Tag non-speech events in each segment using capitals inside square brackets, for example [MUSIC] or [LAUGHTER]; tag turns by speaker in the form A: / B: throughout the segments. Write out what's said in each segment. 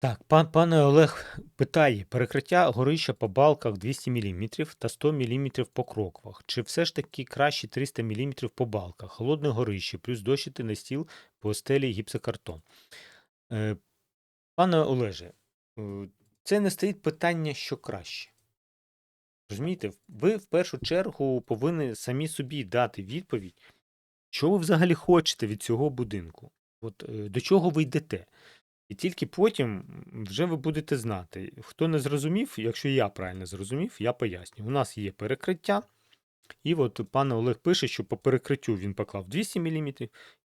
A: Так, пан пане Олег питає: перекриття горища по балках 200 мм та 100 мм по кроквах. Чи все ж таки краще 300 мм по балках? Холодне горище, плюс дощити на стіл по стелі гіпсокартон. Е, пане Олеже, е, це не стоїть питання, що краще. Розумієте, ви в першу чергу повинні самі собі дати відповідь, що ви взагалі хочете від цього будинку. От е, до чого ви йдете? І тільки потім вже ви будете знати. Хто не зрозумів, якщо я правильно зрозумів, я поясню. У нас є перекриття, і от пан Олег пише, що по перекриттю він поклав 200 мм,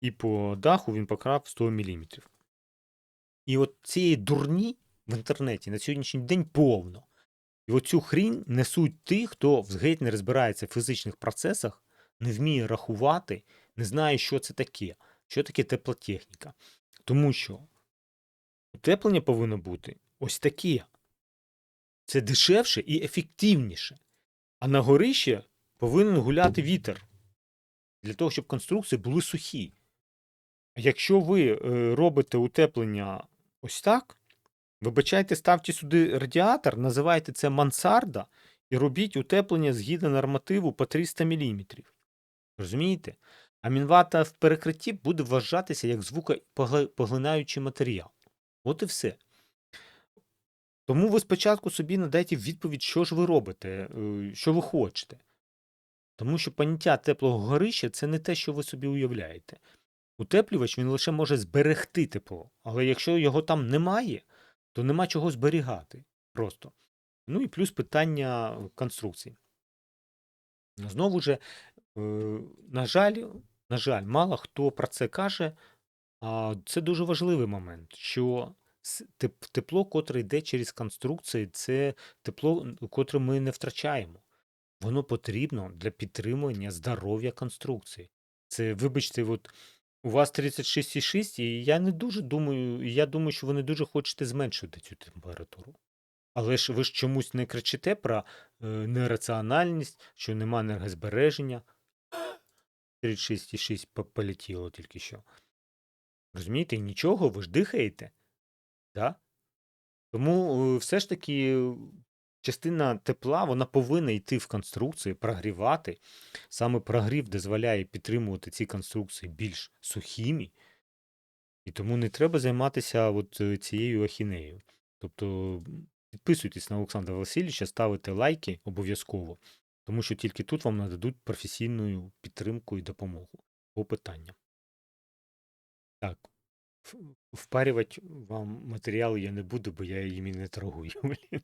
A: і по даху він поклав 100 мм. І от цієї дурні в інтернеті на сьогоднішній день повно. І оцю хрінь несуть ті, хто геть не розбирається в фізичних процесах, не вміє рахувати, не знає, що це таке, що таке теплотехніка. Тому що утеплення повинно бути ось таке. Це дешевше і ефективніше. А на горище повинен гуляти вітер для того, щоб конструкції були сухі. А якщо ви е, робите утеплення ось так, вибачайте, ставте сюди радіатор, називайте це мансарда і робіть утеплення згідно нормативу по 300 мм. Розумієте? А мінвата в перекритті буде вважатися як звукопоглинаючий матеріал. От і все. Тому ви спочатку собі надайте відповідь, що ж ви робите, е, що ви хочете. Тому що поняття теплого горища це не те, що ви собі уявляєте. Утеплювач він лише може зберегти тепло, але якщо його там немає, то нема чого зберігати просто. Ну і плюс питання конструкції. Знову ж, е, на жаль, на жаль, мало хто про це каже, а це дуже важливий момент, що тепло, котре йде через конструкції, це тепло, котре ми не втрачаємо. Воно потрібно для підтримування здоров'я конструкції. Це, вибачте, от у вас 36,6, і я не дуже думаю, я думаю, що ви не дуже хочете зменшити цю температуру. Але ж ви ж чомусь не кричите про е, нераціональність, що нема енергозбереження. [GASPS] 36,6 по- полетіло тільки що. Розумієте, нічого, ви ж дихаєте. Да? Тому е, все ж таки частина тепла вона повинна йти в конструкції, прогрівати. Саме прогрів дозволяє підтримувати ці конструкції більш сухими, і тому не треба займатися от е, цією ахінеєю. Тобто підписуйтесь на Олександра Васильовича, ставите лайки обов'язково, тому що тільки тут вам нададуть професійну підтримку і допомогу по питанням. Так. Впарювати вам матеріали я не буду, бо я їм і не торгую. [LAUGHS]